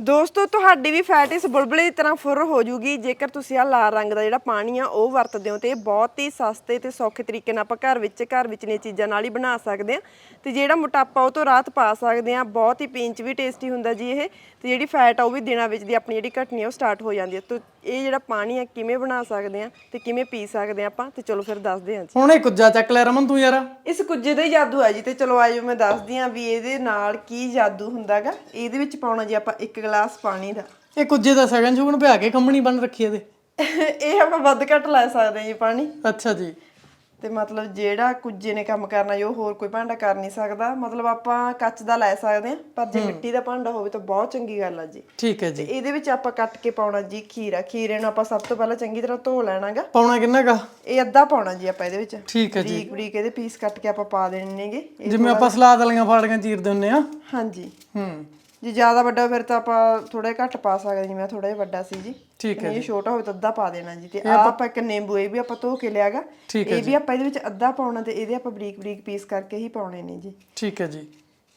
ਦੋਸਤੋ ਤੁਹਾਡੀ ਵੀ ਫੈਟ ਇਸ ਬੁਲਬੁਲੇ ਦੀ ਤਰ੍ਹਾਂ ਫੁਰ ਹੋ ਜੂਗੀ। ਜੇਕਰ ਤੁਸੀਂ ਆ ਲਾਲ ਰੰਗ ਦਾ ਜਿਹੜਾ ਪਾਣੀ ਆ ਉਹ ਵਰਤਦੇ ਹੋ ਤੇ ਇਹ ਬਹੁਤ ਹੀ ਸਸਤੇ ਤੇ ਸੌਖੇ ਤਰੀਕੇ ਨਾਲ ਆਪਾਂ ਘਰ ਵਿੱਚ ਘਰ ਵਿੱਚ ਨੇ ਚੀਜ਼ਾਂ ਨਾਲ ਹੀ ਬਣਾ ਸਕਦੇ ਆ ਤੇ ਜਿਹੜਾ ਮੋਟਾਪਾ ਉਹ ਤੋਂ ਰਾਹਤ ਪਾ ਸਕਦੇ ਆ ਬਹੁਤ ਹੀ ਪੀਣ ਚ ਵੀ ਟੇਸਟੀ ਹੁੰਦਾ ਜੀ ਇਹ। ਤੇ ਜਿਹੜੀ ਫੈਟ ਆ ਉਹ ਵੀ ਦਿਨਾਂ ਵਿੱਚ ਦੀ ਆਪਣੀ ਜਿਹੜੀ ਘਟਣੀ ਆ ਉਹ ਸਟਾਰਟ ਹੋ ਜਾਂਦੀ ਹੈ ਤੇ ਇਹ ਜਿਹੜਾ ਪਾਣੀ ਆ ਕਿਵੇਂ ਬਣਾ ਸਕਦੇ ਆ ਤੇ ਕਿਵੇਂ ਪੀ ਸਕਦੇ ਆ ਆਪਾਂ? ਤੇ ਚਲੋ ਫਿਰ ਦੱਸਦੇ ਹਾਂ ਜੀ। ਹੁਣ ਇਹ ਕੁੱਜਾ ਚੱਕ ਲੈ ਰਮਨ ਤੂੰ ਯਾਰ। ਇਸ ਕੁੱਜੇ ਦਾ ਹੀ ਜਾਦੂ ਹੈ ਜੀ। ਤੇ ਚਲੋ ਆਜੋ ਮੈਂ ਦੱਸਦੀ ਆ ਵੀ ਇਹਦੇ ਨਾਲ ਕੀ ਜਾਦੂ ਹੁੰਦਾਗਾ। ਇਹਦੇ ਵਿੱਚ ਪਾਉਣਾ ਜੀ ਆਪਾਂ ਇੱਕ ਗਲਾਸ ਪਾਣੀ ਦਾ। ਇਹ ਕੁੱਜੇ ਦਾ ਸਗਨ ਸ਼ੁਗਨ ਭਿਆ ਕੇ ਕੰਮਣੀ ਬਣ ਰੱਖੀ ਇਹਦੇ। ਇਹ ਆਪਾਂ ਵੱਧ ਘੱਟ ਲੈ ਸਕਦੇ ਹਾਂ ਜੀ ਪਾਣੀ। ਅੱਛਾ ਜੀ। ਤੇ ਮਤਲਬ ਜਿਹੜਾ ਕੁੱਜੇ ਨੇ ਕੰਮ ਕਰਨਾ ਜੋ ਹੋਰ ਕੋਈ ਭਾਂਡਾ ਕਰ ਨਹੀਂ ਸਕਦਾ। ਮਤਲਬ ਆਪਾਂ ਕੱਚ ਦਾ ਲੈ ਸਕਦੇ ਹਾਂ ਪਰ ਜੇ ਮਿੱਟੀ ਦਾ ਭਾਂਡਾ ਹੋਵੇ ਤਾਂ ਬਹੁਤ ਚੰਗੀ ਗੱਲ ਆ ਜੀ। ਠੀਕ ਹੈ ਤੇ ਜੀ। ਇਹਦੇ ਵਿੱਚ ਆਪਾਂ ਕੱਟ ਕੇ ਪਾਉਣਾ ਜੀ ਖੀਰਾ। ਖੀਰੇ ਨੂੰ ਆਪਾਂ ਸਭ ਤੋਂ ਪਹਿਲਾਂ ਚੰਗੀ ਤਰ੍ਹਾਂ ਧੋ ਲੈਣਾਗਾ। ਪਾਉਣਾ ਕਿੰਨਾ ਕਾ ਇਹ ਅੱਧਾ ਪਾਉਣਾ ਜੀ ਆਪਾਂ ਇਹਦੇ ਵਿੱਚ। ਠੀਕ ਹੈ ਜੀ। ਬਰੀਕ ਬਰੀਕ ਇਹਦੇ ਪੀਸ ਕੱਟ ਕੇ ਆਪਾਂ ਪਾ ਦੇਣੇ ਨੇਗੇ। ਇਹ- ਜਿਵੇਂ ਆਪਾਂ ਸਲਾਦ ਵਾਲੀਆਂ ਫਾੜੀਆਂ ਚੀਰਦੇ ਹੁੰਨੇ ਆ। ਹਾਂਜੀ। ਹੂੰ। ਜੇ ਜ਼ਿਆਦਾ ਵੱਡਾ ਫਿਰ ਤਾਂ ਆਪਾਂ ਥੋੜਾ ਘੱਟ ਪਾ ਸਕਦੇ ਜਿਵੇਂ ਥੋੜਾ ਜਿਹਾ ਵੱਡਾ ਸੀ ਜੀ। ਠੀਕ ਹੈ ਇਹ ਛੋਟਾ ਹੋਵੇ ਤਾਂ ਅੱਧਾ ਪਾ ਦੇਣਾ ਜੀ। ਤੇ ਆਹ ਆਪਾਂ ਇੱਕ ਨਿੰਬੂ ਇਹ ਵੀ ਆਪਾਂ ਧੋ ਕੇ ਲਿਆਗਾ। ਇਹ ਵੀ ਆਪਾਂ ਇਹਦੇ ਵਿੱਚ ਅੱਧਾ ਪਾਉਣਾ ਤੇ ਇਹਦੇ ਆਪਾਂ ਬਰੀਕ ਬਰੀਕ ਪੀਸ ਕਰਕੇ ਹੀ ਪਾਉਣੇ ਨੇ ਜੀ। ਠੀਕ ਹੈ ਜੀ।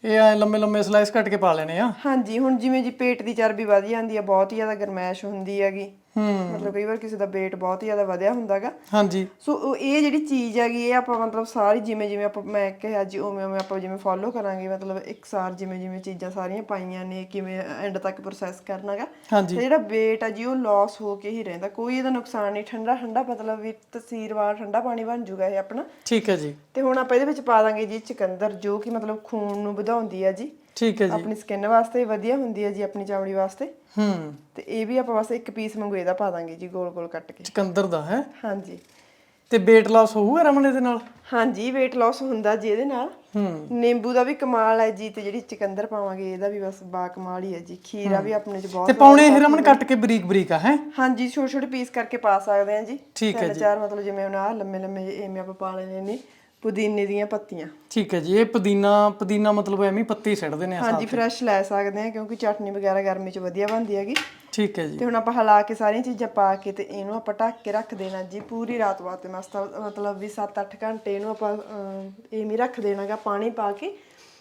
ਇਹ ਐ ਲੰਮੇ ਲੰਮੇ ਸਲਾਈਸ ਕੱਟ ਕੇ ਪਾ ਲੈਣੇ ਆ। ਹਾਂਜੀ ਹੁਣ ਜਿਵੇਂ ਜੀ ਪੇਟ ਦੀ ਚਰਬੀ ਵਧ ਜਾਂਦੀ ਹੈ ਬਹੁਤ ਹੀ ਜ਼ਿਆਦਾ ਗਰਮੈਸ਼ ਹੁੰਦੀ ਹੈਗੀ। ਮਤਲਬ ਕਈ ਵਾਰ ਕਿਸੇ ਦਾ weight ਬਹੁਤ ਹੀ ਜ਼ਿਆਦਾ ਵਧਿਆ ਹੁੰਦਾਗਾ। ਹਾਂਜੀ। ਸੋ ਇਹ ਜਿਹੜੀ ਚੀਜ਼ ਹੈਗੀ ਇਹ ਆਪਾਂ ਮਤਲਬ ਸਾਰੀ ਜਿਵੇਂ ਜਿਵੇਂ ਆਪਾਂ ਮੈਂ ਕਿਹਾ ਜੀ ਉਵੇਂ ਉਵੇਂ ਆਪਾਂ ਜਿਵੇਂ ਫੋਲੋ ਕਰਾਂਗੇ ਮਤਲਬ ਇੱਕਸਾਰ ਜਿਵੇਂ ਜਿਵੇਂ ਚੀਜ਼ਾਂ ਸਾਰੀਆਂ ਪਾਈਆਂ ਨੇ ਕਿਵੇਂ ਐਂਡ ਤੱਕ ਪ੍ਰੋਸੈਸ ਕਰਨਾਗਾ। ਤੇ ਜਿਹੜਾ weight ਆ ਜੀ ਉਹ ਲਾਸ ਹੋ ਕੇ ਹੀ ਰਹਿੰਦਾ। ਕੋਈ ਇਹਦਾ ਨੁਕਸਾਨ ਨਹੀਂ ਠੰਡਾ ਠੰਡਾ ਮਤਲਬ ਵੀ ਤਸੀਰ ਵਾਲਾ ਠੰਡਾ ਪਾਣੀ ਬਣ ਜੂਗਾ ਇਹ ਆਪਣਾ। ਠੀਕ ਹੈ ਜੀ। ਤੇ ਹੁਣ ਆਪਾਂ ਇਹਦੇ ਵਿੱਚ ਪਾ ਦਾਂਗੇ ਜੀ ਚੁਕੰਦਰ ਜੋ ਕਿ ਮਤਲਬ ਖੂਨ ਨੂੰ ਵਧਾਉਂਦੀ ਆ ਜੀ। ਠੀਕ ਹੈ ਜੀ। ਆਪਣੀ ਸਕਿਨ ਵਾਸਤੇ ਵਧੀਆ ਹੁੰਦੀ ਹੈ ਜੀ ਆਪਣੀ ਚਮੜੀ ਵਾਸਤੇ। ਹੂੰ। ਤੇ ਇਹ ਵੀ ਆਪਾਂ ਬਸ ਇੱਕ ਪੀਸ ਮੰਗੋ ਇਹਦਾ ਪਾ ਦਾਂਗੇ ਜੀ ਗੋਲ ਗੋਲ ਕੱਟ ਕੇ। ਚਕੰਦਰ ਦਾ ਹੈ? ਹਾਂਜੀ। ਤੇ weight loss ਹੋਊਗਾ ਰਮਨ ਇਹਦੇ ਨਾਲ? ਹਾਂਜੀ weight loss ਹੁੰਦਾ ਜੀ ਇਹਦੇ ਨਾਲ। ਹੂੰ। ਨਿੰਬੂ ਦਾ ਵੀ ਕਮਾਲ ਹੈ ਜੀ ਤੇ ਜਿਹੜੀ ਚੁਕੰਦਰ ਪਾਵਾਂਗੇ ਇਹਦਾ ਵੀ ਬਸ ਬਾ ਕਮਾਲ ਹੀ ਹੈ ਜੀ। ਖੀਰਾ ਵੀ ਆਪਣੇ ਚ ਬਹੁਤ ਤੇ ਪਾਉਣੇ ਇਹ ਰਮਨ ਕੱਟ ਕੇ ਬਰੀਕ ਬਰੀਕ ਆ ਹੈ? ਹਾਂਜੀ ਛੋਟੇ ਛੋਟੇ ਪੀਸ ਕਰਕੇ ਪਾ ਸਕਦੇ ਹਾਂ ਜੀ। ਠੀਕ ਹੈ ਤਿੰਨ ਚਾਰ ਮਤਲਬ ਜਿਵੇਂ ਆਹ ਲੰਮੇ ਲੰਮੇ ਐਵੇਂ ਆਪਾਂ ਪਾ ਲੈਣੇ ਨੇ। ਪੁਦੀਨੇ ਦੀਆਂ ਪੱਤੀਆਂ। ਠੀਕ ਹੈ ਜੀ ਇਹ ਪੁਦੀਨਾ ਪੁਦੀਨਾ ਮਤਲਬ ਐਵੇਂ ਹੀ ਪੱਤੇ ਸਿੱਟਦੇ ਨੇ ਆ ਹਾਂਜੀ ਫਰੈਸ਼ ਲੈ ਸਕਦੇ ਹਾਂ ਕਿਉਂਕਿ ਚਟਨੀ ਵਗੈਰਾ ਗਰਮੀ ਚ ਵਧੀਆ ਬਣਦੀ ਹੈਗੀ। ਠੀਕ ਹੈ ਜੀ। ਤੇ ਹੁਣ ਆਪਾਂ ਹਿਲਾ ਕੇ ਸਾਰੀਆਂ ਚੀਜ਼ਾਂ ਪਾ ਕੇ ਤੇ ਇਹਨੂੰ ਆਪਾਂ ਢੱਕ ਕੇ ਰੱਖ ਦੇਣਾ ਜੀ ਪੂਰੀ ਰਾਤ ਵਾਸਤੇ ਮਸਤ ਮਤਲਬ ਵੀ 7-8 ਘੰਟੇ ਇਹਨੂੰ ਆਪਾਂ ਐਵੇਂ ਰੱਖ ਦੇਣਾਗਾ ਪਾਣੀ ਪਾ ਕੇ।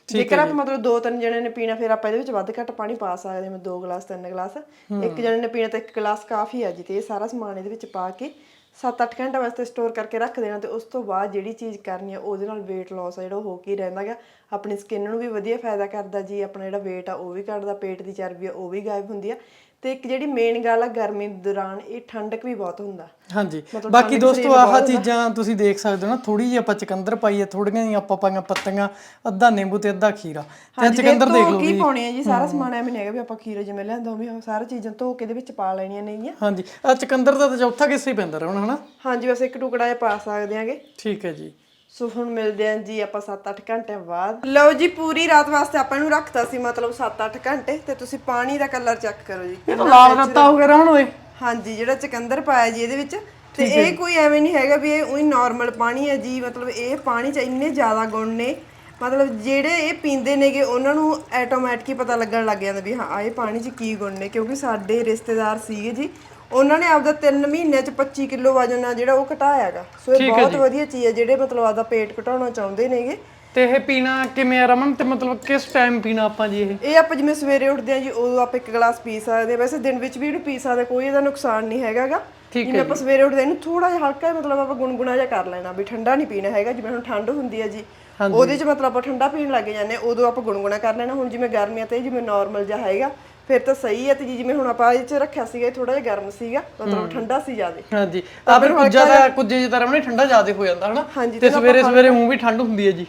ਜੇਕਰ ਆਪਾਂ ਮਤਲਬ ਦੋ ਤਿੰਨ ਜਣੇ ਨੇ ਪੀਣਾ ਫਿਰ ਆਪਾਂ ਇਹਦੇ ਵਿੱਚ ਵੱਧ ਘੱਟ ਪਾਣੀ ਪਾ ਸਕਦੇ ਹਾਂ ਦੋ ਗਲਾਸ ਤਿੰਨ ਗਲਾਸ। ਇੱਕ ਜਣੇ ਨੇ ਪੀਣਾ ਤਾਂ ਇੱਕ ਗਲਾਸ ਕਾਫੀ ਹੈ ਜੀ ਤੇ ਇਹ ਸਾਰਾ ਸਮਾਨ ਇਹਦੇ ਵਿੱਚ ਪਾ ਕੇ 7-8 ਘੰਟੇ ਵਾਸਤੇ ਸਟੋਰ ਕਰਕੇ ਰੱਖ ਦੇਣਾ ਤੇ ਉਸ ਤੋਂ ਬਾਅਦ ਜਿਹੜੀ ਚੀਜ਼ ਕਰਨੀ ਆ, ਉਹਦੇ ਨਾਲ weight loss ਆ ਜਿਹੜਾ ਉਹ ਹੋ ਕੇ ਹੀ ਰਹਿੰਦਾਗਾ ਆਪਣੀ ਸਕਿਨ ਨੂੰ ਵੀ ਵਧੀਆ ਫਾਇਦਾ ਕਰਦਾ ਜੀ, ਆਪਣਾ ਜਿਹੜਾ weight ਆ ਉਹ ਵੀ ਘਟਦਾ, ਪੇਟ ਦੀ ਚਰਬੀ ਆ ਉਹ ਵੀ ਗਾਇਬ ਹੁੰਦੀ ਆ। ਤੇ ਇੱਕ ਜਿਹੜੀ ਮੇਨ ਗੱਲ ਆ ਗਰਮੀ ਦੌਰਾਨ ਇਹ ਠੰਡਕ ਵੀ ਬਹੁਤ ਹੁੰਦਾ। ਹਾਂਜੀ। ਬਾਕੀ ਦੋਸਤੋ ਆਹ ਚੀਜ਼ਾਂ ਤੁਸੀਂ ਦੇਖ ਸਕਦੇ ਹੋ ਨਾ ਥੋੜੀ ਜਿਹੀ ਆਪਾਂ ਚਕੰਦਰ ਪਾਈ ਹੈ ਥੋੜੀਆਂ ਜਿਹੀਆਂ ਆਪਾਂ ਪਾਈਆਂ ਪੱਤੀਆਂ ਅੱਧਾ ਨਿੰਬੂ ਤੇ ਅੱਧਾ ਖੀਰਾ। ਤੇ ਚਕੰਦਰ ਦੇਖ ਲਓ ਕੀ ਪਾਉਣੇ ਆ ਜੀ ਸਾਰਾ ਸਮਾਨ ਐਵੇਂ ਨਹੀਂ ਹੈਗਾ ਵੀ ਆਪਾਂ ਖੀਰੇ ਜਿਵੇਂ ਲਿਆਂਦਾ ਉਹ ਵੀ ਸਾਰਾ ਚੀਜ਼ਾਂ ਧੋ ਕੇ ਇਹਦੇ ਵਿੱਚ ਪਾ ਲੈਣੀਆਂ ਨੇਗੀਆਂ ਹਾਂਜੀ। ਆ ਚਕੰਦਰ ਦਾ ਤਾਂ ਚੌਥਾ ਕਿੱਸਾ ਹੀ ਪੈਂਦਾ ਰਹਿਣਾ ਹਨਾ? ਹਾਂਜੀ ਬਸ ਇੱਕ ਟੁਕੜਾ ਜਿਹਾ ਪਾ ਸਕਦੇ ਆਂਗੇ। ਠੀਕ ਹੈ ਜੀ। ਸੋ ਹੁਣ ਮਿਲਦੇ ਆਂ ਜੀ ਆਪਾਂ 7-8 ਘੰਟਿਆਂ ਬਾਅਦ। ਲਓ ਜੀ ਪੂਰੀ ਰਾਤ ਵਾਸਤੇ ਆਪਾਂ ਇਹਨੂੰ ਰੱਖਤਾ ਸੀ ਮਤਲਬ 7-8 ਘੰਟੇ ਤੇ ਤੁਸੀਂ ਪਾਣੀ ਦਾ ਕਲਰ ਚੈੱਕ ਕਰੋ ਜੀ। ਇਹ ਤਾਂ ਲਾਲ ਰੱਤਾ ਹੋ ਗਿਆ ਰਹਿਣ ਓਏ। ਹਾਂਜੀ ਜਿਹੜਾ ਚਕੰਦਰ ਪਾਇਆ ਜੀ ਇਹਦੇ ਵਿੱਚ। ਤੇ ਇਹ ਕੋਈ ਐਵੇਂ ਨਹੀਂ ਹੈਗਾ ਵੀ ਇਹ ਉਹੀ ਨਾਰਮਲ ਪਾਣੀ ਹੈ ਜੀ ਮਤਲਬ ਇਹ ਪਾਣੀ 'ਚ ਇੰਨੇ ਜ਼ਿਆਦਾ ਗੁਣ ਨੇ। ਮਤਲਬ ਜਿਹੜੇ ਇਹ ਪੀਂਦੇ ਨੇਗੇ ਉਹਨਾਂ ਨੂੰ ਆਟੋਮੈਟਿਕ ਹੀ ਪਤਾ ਲੱਗਣ ਲੱਗ ਜਾਂਦਾ ਵੀ ਹਾਂ ਆਹ ਇਹ ਪਾਣੀ 'ਚ ਕੀ ਗੁਣ ਨੇ ਕਿਉਂਕਿ ਸਾਡੇ ਰਿਸ਼ਤੇਦਾਰ ਸੀਗੇ ਜੀ ਉਹਨਾਂ ਨੇ ਆਪਦਾ 3 ਮਹੀਨਿਆਂ 'ਚ 25 ਕਿਲੋ ਵਜਨ ਆ ਜਿਹੜਾ ਉਹ ਘਟਾਇਆਗਾ। ਸੋ ਇਹ ਬਹੁਤ ਵਧੀਆ ਚੀਜ਼ ਹੈ ਜਿਹੜੇ ਮਤਲਬ ਆਪਦਾ ਪੇਟ ਘਟਾਉਣਾ ਚਾਹੁੰਦੇ ਨੇਗੇ। ਤੇ ਇਹ ਪੀਣਾ ਕਿਵੇਂ ਆ ਰਮਨ? ਤੇ ਮਤਲਬ ਕਿਸ ਟਾਈਮ ਪੀਣਾ ਆਪਾਂ ਜੀ ਇਹ? ਇਹ ਆਪਾਂ ਜਿਵੇਂ ਸਵੇਰੇ ਉੱਠਦੇ ਆ ਜੀ ਉਦੋਂ ਆਪਾਂ ਇੱਕ ਗਲਾਸ ਪੀ ਸਕਦੇ ਆ। ਵੈਸੇ ਦਿਨ ਵਿੱਚ ਵੀ ਇਹਨੂੰ ਪੀ ਸਕਦੇ ਕੋਈ ਇਹਦਾ ਨੁਕਸਾਨ ਨਹੀਂ ਹੈਗਾਗਾ। ਜਿਵੇਂ ਆਪਾਂ ਸਵੇਰੇ ਉੱਠਦੇ ਇਹਨੂੰ ਥੋੜਾ ਜਿਹਾ ਹਲਕਾ ਮਤਲਬ ਆਪਾਂ ਗੁਨਗੁਣਾ ਜਿਹਾ ਕਰ ਲੈਣਾ ਵੀ ਠੰਡਾ ਨਹੀਂ ਪੀਣਾ ਹੈਗਾ ਜਿਵੇਂ ਹੁਣ ਠੰਡ ਹੁੰਦੀ ਹੈ ਜੀ ਉਹਦੇ 'ਚ ਮਤਲਬ ਆਪਾਂ ਠੰਡਾ ਪੀਣ ਲੱਗ ਜਾਂਦੇ ਉਦੋਂ ਆਪਾਂ ਗੁਨਗੁਣਾ ਕਰ ਲੈਣਾ। ਹੁਣ ਜਿਵੇਂ ਗਰਮੀਆਂ ਤੇ ਜਿਵੇਂ ਨਾਰਮਲ ਜਿਹਾ ਹੈਗਾ ਫਿਰ ਤਾਂ ਸਹੀ ਹੈ ਤੇ ਜੀ ਜਿਵੇਂ ਹੁਣ ਆਪਾਂ ਇਹ 'ਚ ਰੱਖਿਆ ਸੀਗਾ ਇਹ ਥੋੜਾ ਜਿਹਾ ਗਰਮ ਸੀਗਾ ਮਤਲਬ ਠੰਡਾ ਸੀ ਜ਼ਿਆਦਾ। ਹਾਂਜੀ। ਆ ਫਿਰ ਕੁੱਜਾ ਦਾ ਕੁੱਜੇ ਜਿਹਾ ਰਮਨ ਠੰਡਾ ਜ਼ਿਆਦਾ ਹੋ ਜਾਂਦਾ ਹਨਾ? ਤੇ ਸਵੇਰੇ ਸਵੇਰੇ ਮੂੰਹ ਵੀ ਠੰਡ ਹੁੰਦੀ ਹੈ ਜੀ।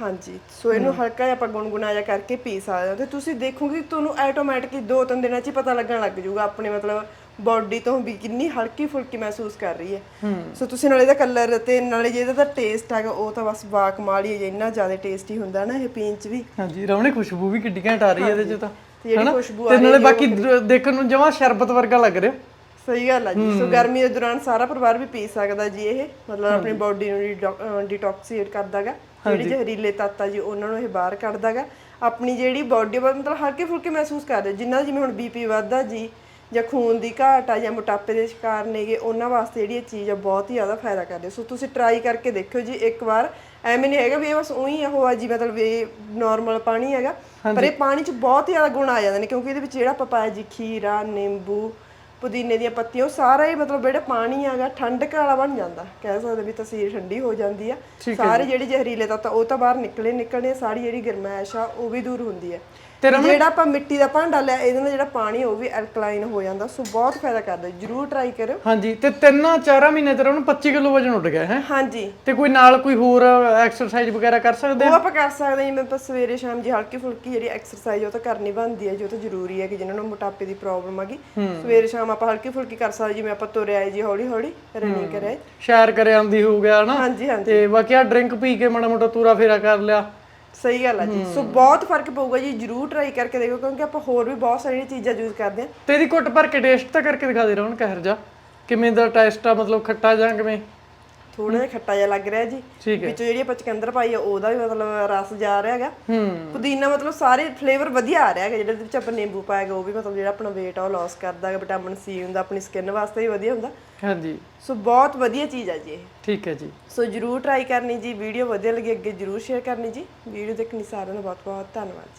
ਹਾਂਜੀ ਸੋ ਇਹਨੂੰ ਹਲਕਾ ਜਿਹਾ ਆਪਾਂ ਗੁਨਗੁਣਾ ਜਿਹਾ ਕਰਕੇ ਪੀ ਸਕਦੇ ਹਾਂ। ਤੇ ਤੁਸੀਂ ਦੇਖੋਗੇ ਤੁਹਾਨੂੰ ਆਟੋਮੈਟਿਕਲੀ ਦੋ ਤਿੰਨ ਦਿਨਾਂ 'ਚ ਹੀ ਪਤਾ ਲੱਗਣ ਲੱਗ ਜਾਊਗਾ ਆਪਣੇ ਮਤਲਬ ਬਾਡੀ ਤੋਂ ਵੀ ਕਿੰਨੀ ਹਲਕੀ ਫੁਲਕੀ ਮਹਿਸੂਸ ਕਰ ਰਹੀ ਹੈ। ਸੋ ਤੁਸੀਂ ਨਾਲੇ ਇਹਦਾ ਕਲਰ ਤੇ ਨਾਲੇ ਜਿਹਦਾ ਦਾ ਟੇਸਟ ਹੈਗਾ ਉਹ ਤਾਂ ਬਸ ਬਾ ਕਮਾਲ ਹੀ ਇੰਨਾ ਜ਼ਿਆਦਾ ਟੇਸਟੀ ਹੁੰਦਾ ਨਾ ਇਹ ਪੀਣ 'ਚ ਵੀ। ਹਾਂਜੀ ਰਮਣੇ ਖੁਸ਼ਬੂ ਵੀ ਕਿੱਡੀ ਘੈਂਟ ਆ ਰਹੀ ਹੈ ਇਹਦੇ ਚ ਤਾਂ। ਤੇ ਜਿਹੜੀ? ਖੁਸ਼ਬੂ ਤੇ ਨਾਲੇ ਬਾਕੀ ਦੇਖਣ ਨੂੰ ਜਮਾ ਸ਼ਰਬਤ ਵਰਗਾ ਲੱਗ ਰਿਹਾ। ਸਹੀ ਗੱਲ ਹੈ ਜੀ। ਸੋ ਗਰਮੀ ਦੇ ਦੌਰਾਨ ਸਾਰਾ ਪਰਿਵਾਰ ਵੀ ਪੀ ਸਕਦਾ ਜੀ ਇਹ। ਮਤਲਬ ਆਪਣੀ ਬਾਡੀ ਨੂੰ ਡਿਟੌਕਸੀਏਟ ਕਰਦਾਗਾ। ਜਿਹੜੀ ਜ਼ਹਿਰੀਲੇ ਤੱਤ ਆ ਜੀ ਉਹਨਾਂ ਨੂੰ ਇਹ ਬਾਹਰ ਕੱਢਦਾਗਾ। ਆਪਣੀ ਜਿਹੜੀ ਬਾਡੀ ਮਤਲਬ ਹਲਕੇ ਫੁਲਕੇ ਮਹਿਸੂਸ ਕਰਦੇ ਜਿਨ੍ਹਾਂ ਦਾ ਜਿਵੇਂ ਹੁਣ ਬੀਪੀ ਵੱਧਦਾ ਜੀ ਜਾਂ ਖੂਨ ਦੀ ਘਾਟ ਆ ਜਾਂ ਮੋਟਾਪੇ ਦੇ ਸ਼ਿਕਾਰ ਨੇਗੇ ਉਹਨਾਂ ਵਾਸਤੇ ਜਿਹੜੀ ਇਹ ਚੀਜ਼ ਆ ਬਹੁਤ ਹੀ ਜ਼ਿਆਦਾ ਫਾਇਦਾ ਕਰਦੀ। ਹੈ। ਸੋ ਤੁਸੀਂ ਟਰਾਈ ਕਰਕੇ ਦੇਖਿਓ ਜੀ ਇੱਕ ਵਾਰ। ਐਵੇਂ ਨਹੀਂ ਹੈਗਾ ਵੀ ਇਹ ਬਸ ਉਹੀ ਉਹ ਆ ਜੀ ਮਤਲਬ ਇਹ ਨਾਰਮਲ ਪਾਣੀ ਹੈਗਾ। ਪਰ ਇਹ ਪਾਣੀ 'ਚ ਬਹੁਤ ਜ਼ਿਆਦਾ ਗੁਣ ਆ ਜਾਂਦੇ ਨੇ ਕਿਉਂਕਿ ਇਹਦੇ ਵਿੱਚ ਜਿਹੜਾ ਪਪਾਇਆ ਜੀ ਖੀਰਾ ਨਿੰਬੂ ਪੁਦੀਨੇ ਦੀਆਂ ਪੱਤੀਆਂ ਉਹ ਸਾਰਾ ਹੀ ਮਤਲਬ ਜਿਹੜਾ ਪਾਣੀ ਹੈਗਾ ਠੰਡਕ ਵਾਲਾ ਬਣ ਜਾਂਦਾ। ਕਹਿ ਸਕਦੇ ਵੀ ਤਸੀਰ ਠੰਡੀ ਹੋ ਜਾਂਦੀ ਆ। ਸਾਰੇ ਜਿਹੜੀ ਜ਼ਹਿਰੀਲੇ ਤੱਤ ਉਹ ਤਾਂ ਬਾਹਰ ਨਿਕਲੇ ਨਿਕਲਣੇ ਸਾਰੀ ਜਿਹੜੀ ਗਰਮੈਸ਼ ਆ ਉਹ ਵੀ ਦੂਰ ਹੁੰਦੀ ਹੈ। ਤੇ ਜਿਹੜਾ ਆਪਾਂ ਮਿੱਟੀ ਦਾ ਭਾਂਡਾ ਲਿਆ ਇਹਦੇ ਨਾਲ ਜਿਹੜਾ ਪਾਣੀ ਉਹ ਵੀ ਐਲਕਲਾਈਨ ਹੋ ਜਾਂਦਾ। ਸੋ ਬਹੁਤ ਫਾਇਦਾ ਕਰਦਾ ਜਰੂਰ ਟਰਾਈ ਕਰਿਓ। ਹਾਂਜੀ ਤੇ ਤਿੰਨਾਂ ਚਾਰਾਂ ਮਹੀਨੇ ਤੇਰਾ ਉਹਨੂੰ 25 ਕਿਲੋ ਵਜਨ ਉੱਡ ਗਿਆ ਹੈ? ਹਾਂਜੀ। ਤੇ ਕੋਈ ਨਾਲ ਕੋਈ ਹੋਰ ਐਕਸਰਸਾਈਜ਼ ਵਗੈਰਾ ਕਰ ਸਕਦੇ ਉਹ ਆਪਾਂ ਕਰ ਸਕਦੇ ਜਿਵੇਂ ਆਪਾਂ ਸਵੇਰੇ ਸ਼ਾਮ ਜੀ ਹਲਕੀ ਫੁਲਕੀ ਜਿਹੜੀ ਐਕਸਰਸਾਈਜ਼ ਉਹ ਤਾਂ ਕਰਨੀ ਬਣਦੀ ਹੈ ਜੋ ਤਾਂ ਜ਼ਰੂਰੀ ਹੈ ਕਿ ਜਿਨ੍ਹਾਂ ਨੂੰ ਮੋਟਾਪੇ ਦੀ ਪ੍ਰੋਬਲਮ ਹੈਗੀ ਸਵੇਰੇ ਸ਼ਾਮ ਆਪਾਂ ਹਲਕੀ ਫੁਲਕੀ ਕਰ ਸਕਦੇ ਜਿਵੇਂ ਆਪਾਂ ਤੁਰੇ ਆਏ ਜੀ ਹੌਲੀ ਹੌਲੀ ਰਨਿੰਗ ਕਰੇ ਸ਼ੇਅਰ ਕਰ ਆਂਦੀ ਹੋ ਗਿਆ ਹਨਾ? ਹਾਂਜੀ ਹਾਂਜੀ। ਤੇ ਬਾਕੀ ਆ ਡਰਿੰਕ ਪੀ ਕੇ ਮਾੜਾ ਮੋਟਾ ਤੂਰਾ ਫੇਰਾ ਕਰ ਲਿਆ। ਸਹੀ ਗੱਲ ਹੈ ਜੀ। ਸੋ ਬਹੁਤ ਫ਼ਰਕ ਪਊਗਾ ਜੀ ਜਰੂਰ ਟਰਾਈ ਕਰਕੇ ਦੇਖੋ ਕਿਉਂਕਿ ਆਪਾਂ ਹੋਰ ਵੀ ਬਹੁਤ ਸਾਰੀਆਂ ਚੀਜ਼ਾਂ ਯੂਜ਼ ਕਰਦੇ ਹਾਂ। ਤੇ ਇਹਦੀ ਘੁੱਟ ਭਰ ਕੇ ਟੇਸਟ ਤਾਂ ਕਰਕੇ ਦਿਖਾ ਦੇ ਰੌਣ ਕਹਿਰ ਜਾ ਕਿਵੇਂ ਦਾ ਟੇਸਟ ਆ ਮਤਲਬ ਖੱਟਾ ਜਾਂ ਕਿਵੇਂ? ਥੋੜਾ ਜਿਹਾ ਖੱਟਾ ਜਿਹਾ ਲੱਗ ਰਿਹਾ ਜੀ। ਹੈ। ਵਿੱਚੋਂ ਜਿਹੜੀ ਆਪਾਂ ਚਕੰਦਰ ਪਾਈ ਆ ਉਹਦਾ ਵੀ ਮਤਲਬ ਰਸ ਜਾ ਰਿਹਾ ਹੈਗਾ। ਹੂੰ। ਪੁਦੀਨਾ ਮਤਲਬ ਸਾਰੇ ਫਲੇਵਰ ਵਧੀਆ ਆ ਰਿਹਾ ਹੈਗਾ ਜਿਹੜੇ ਵਿੱਚ ਆਪਾਂ ਨਿੰਬੂ ਪਾਏਗਾ ਉਹ ਵੀ ਮਤਲਬ ਜਿਹੜਾ ਆਪਣਾ weight ਆ ਉਹ ਲਾਸ ਕਰਦਾ ਹੈਗਾ ਵਿਟਾਮਿਨ ਸੀ ਹੁੰਦਾ ਆਪਣੀ ਸਕਿਨ ਵਾਸਤੇ ਵੀ ਵਧੀਆ ਹੁੰਦਾ। ਹਾਂਜੀ। ਸੋ ਬਹੁਤ ਵਧੀਆ ਚੀਜ਼ ਆ ਜੀ ਇਹ। ਠੀਕ ਹੈ ਜੀ। ਸੋ ਜਰੂਰ ਟਰਾਈ ਕਰਨੀ ਜੀ ਵੀਡੀਓ ਵਧੀਆ ਲੱਗੀ ਅੱਗੇ ਜਰੂਰ ਸ਼ੇਅਰ ਕਰਨੀ ਜੀ। ਵੀਡੀਓ ਦੇਖਣੀ ਸਾਰਿਆਂ ਦਾ ਬਹੁਤ ਬਹੁਤ ਧੰਨਵਾਦ